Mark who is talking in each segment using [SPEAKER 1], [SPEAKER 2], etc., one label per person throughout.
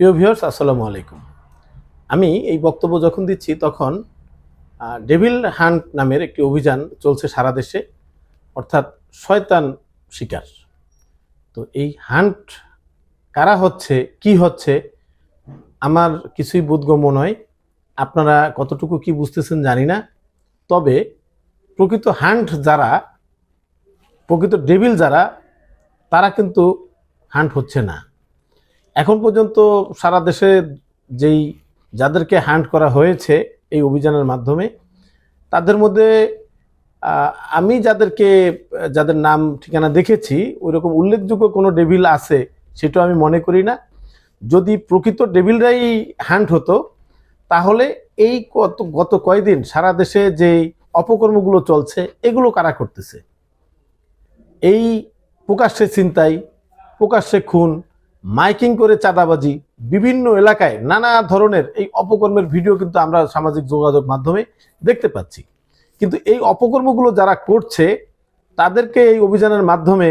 [SPEAKER 1] প্রিয় ভিউয়ার্স, আসসালামু আলাইকুম। আমি এই বক্তব্য যখন দিচ্ছি, তখন ডেভিল হান্ট নামের একটি অভিযান চলছে সারা দেশে, অর্থাৎ শয়তান শিকার। তো এই হান্ট কারা হচ্ছে, কি হচ্ছে, আমার কিছুই বোধগম্য নয়। আপনারা কতটুকু কি বুঝতেছেন জানি না। তবে প্রকৃত হান্ট যারা, প্রকৃত ডেভিল যারা, তারা কিন্তু হান্ট হচ্ছে না। এখন পর্যন্ত সারা দেশে যেই যাদেরকে হান্ট করা হয়েছে এই অভিযানের মাধ্যমে, তাদের মধ্যে আমি যাদেরকে, যাদের নাম, ঠিকানা দেখেছি ওই রকম উল্লেখযোগ্য কোনো ডেভিল আছে সেটা আমি মনে করি না। যদি প্রকৃত ডেভিলরাই হ্যান্ড হতো, তাহলে এই কত, গত কয়দিন সারা দেশে যেই অপকর্মগুলো চলছে, এগুলো কারা করতেছে? এই প্রকাশ্যে চিন্তাই প্রকাশ্যে খুন মাইকিং করে চাঁদাবাজি, বিভিন্ন এলাকায় নানা ধরনের এই অপকর্মের ভিডিও কিন্তু আমরা সামাজিক যোগাযোগ মাধ্যমে দেখতে পাচ্ছি। কিন্তু এই অপকর্মগুলো যারা করছে, তাদেরকে এই অভিযানের মাধ্যমে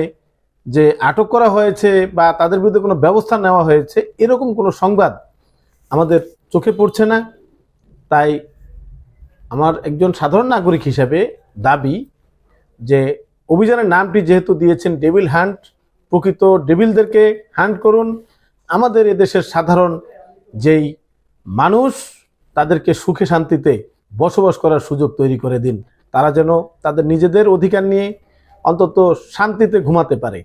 [SPEAKER 1] যে আটক করা হয়েছে বা তাদের বিরুদ্ধে কোনো ব্যবস্থা নেওয়া হয়েছে, এরকম কোনো সংবাদ আমাদের চোখে পড়ছে না। তাই আমার একজন সাধারণ নাগরিক হিসাবে দাবি যে অভিযানের নামটি যেহেতু দিয়েছেন ডেভিল হান্ট প্রকৃত ডেবিলদেরকে হ্যান্ড করুন। আমাদের এদেশের সাধারণ যেই মানুষ, তাদেরকে সুখে শান্তিতে বসবাস করার সুযোগ তৈরি করে দিন। তারা যেন তাদের নিজেদের অধিকার নিয়ে অন্তত শান্তিতে ঘুমাতে পারে।